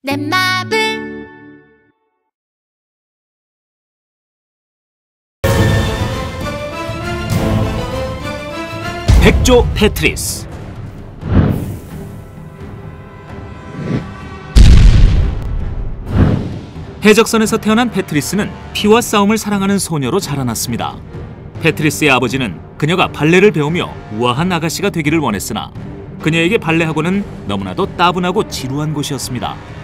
내 맘을 백조 페트리스 해적선에서 태어난 페트리스는 피와 싸움을 사랑하는 소녀로 자라났습니다. 페트리스의 아버지는 그녀가 발레를 배우며 우아한 아가씨가 되기를 원했으나 그녀에게 발레 학원은 너무나도 따분하고 지루한 곳이었습니다.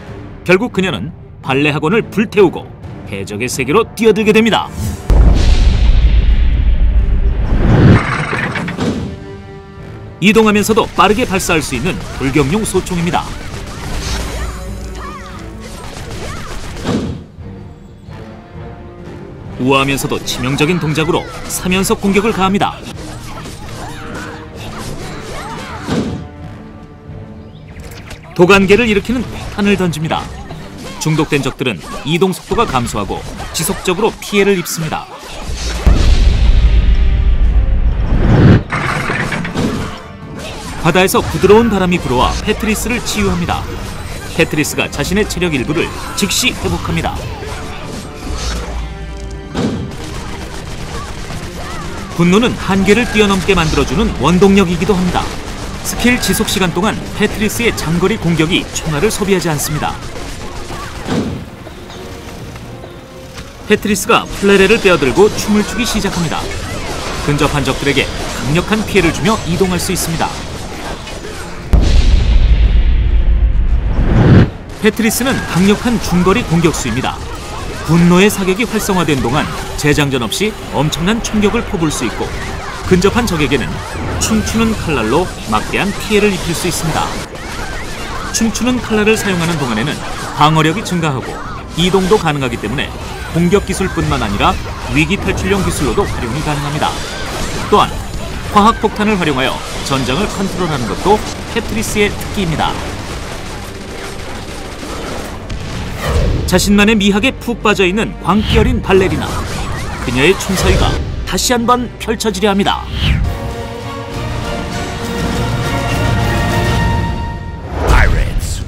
결국 그녀는 발레 학원을 불태우고 해적의 세계로 뛰어들게 됩니다. 이동하면서도 빠르게 발사할 수 있는 불경용 소총입니다. 우아하면서도 치명적인 동작으로 3연속 공격을 가합니다. 도간계를 일으키는 폭탄을 던집니다. 중독된 적들은 이동 속도가 감소하고 지속적으로 피해를 입습니다. 바다에서 부드러운 바람이 불어와 페트리스를 치유합니다. 페트리스가 자신의 체력 일부를 즉시 회복합니다. 분노는 한계를 뛰어넘게 만들어주는 원동력이기도 합니다. 스킬 지속 시간 동안 페트리스의 장거리 공격이 총알을 소비하지 않습니다. 페트리스가 플레레를 빼어들고 춤을 추기 시작합니다. 근접한 적들에게 강력한 피해를 주며 이동할 수 있습니다. 페트리스는 강력한 중거리 공격수입니다. 분노의 사격이 활성화된 동안 재장전 없이 엄청난 충격을 퍼볼 수 있고 근접한 적에게는 춤추는 칼날로 막대한 피해를 입힐 수 있습니다. 춤추는 칼날을 사용하는 동안에는 방어력이 증가하고 이동도 가능하기 때문에 공격 기술뿐만 아니라 위기 탈출용 기술로도 활용이 가능합니다. 또한 화학 폭탄을 활용하여 전장을 컨트롤하는 것도 페트리스의 특기입니다. 자신만의 미학에 푹 빠져 있는 광기 어린 발레리나. 그녀의 춤사위가 다시 한 번 펼쳐지려 합니다. Pirates.